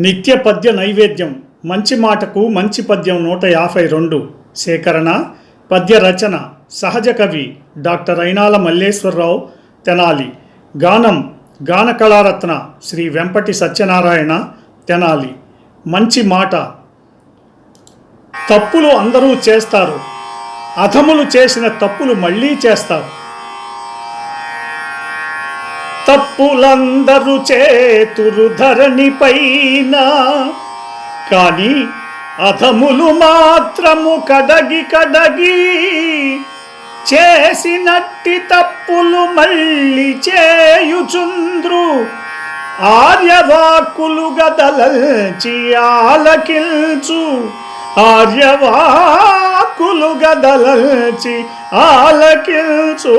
నిత్య పద్య నైవేద్యం. మంచి మాటకు మంచి పద్యం నూట యాభై రెండు. సేకరణ పద్య రచన సహజ కవి డాక్టర్ అయినాల మల్లేశ్వరరావు తెనాలి. గానం గాన కళారత్న శ్రీ వెంపటి సత్యనారాయణ తెనాలి. మంచి మాట. తప్పులు అందరూ చేస్తారు. అధములు చేసిన తప్పులు మళ్ళీ చేస్తారు. తప్పులందరూ చేతురు ధరణి పైన. కానీ అధములు మాత్రము కడగి కడగి చేసినట్టి తప్పులు మళ్ళీ చేయుచుంద్రు. ఆర్యవాక్కులు గదలచి ఆలకిల్చు. ఆర్యవాక్కులు గదలచి ఆలకిల్చు.